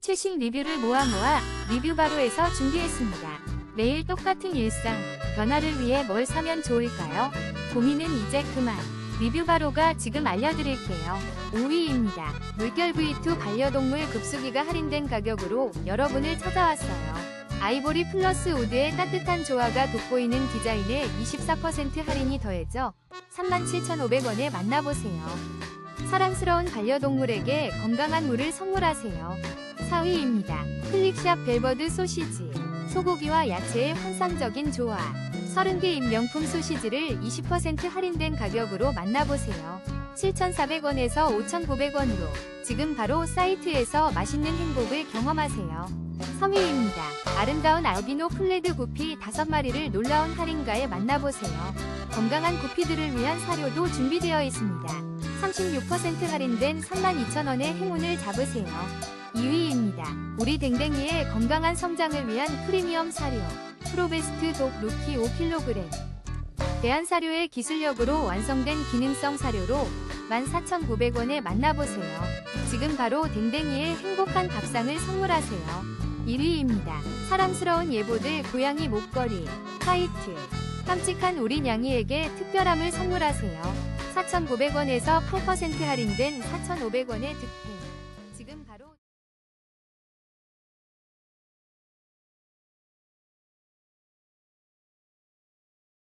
최신 리뷰를 모아 모아 리뷰바로에서 준비했습니다. 매일 똑같은 일상, 변화를 위해 뭘 사면 좋을까요? 고민은 이제 그만. 리뷰바로가 지금 알려드릴게요. 5위입니다. 물결 V2 반려동물 급수기가 할인된 가격으로 여러분을 찾아왔어요. 아이보리 플러스 우드의 따뜻한 조화가 돋보이는 디자인에 24% 할인이 더해져 37,500원에 만나보세요. 사랑스러운 반려동물에게 건강한 물을 선물하세요. 4위입니다. 클릭샵 벨버드 소시지. 소고기와 야채의 환상적인 조화. 30개 인 명품 소시지를 20% 할인된 가격으로 만나보세요. 7,400원에서 5,900원으로 지금 바로 사이트에서 맛있는 행복을 경험하세요. 3위입니다. 아름다운 알비노 플레드 구피 5마리를 놀라운 할인가에 만나보세요. 건강한 구피들을 위한 사료도 준비되어 있습니다. 36% 할인된 32,000원의 행운을 잡으세요. 2위입니다. 우리 댕댕이의 건강한 성장을 위한 프리미엄 사료. 프로베스트 독 루키 5kg. 대한사료의 기술력으로 완성된 기능성 사료로 14,900원에 만나보세요. 지금 바로 댕댕이의 행복한 밥상을 선물하세요. 1위입니다. 사랑스러운 예보들 고양이 목걸이, 화이트. 깜찍한 우리 냥이에게 특별함을 선물하세요. 4,900원에서 9% 할인된 4,500원의 득템. 지금 바로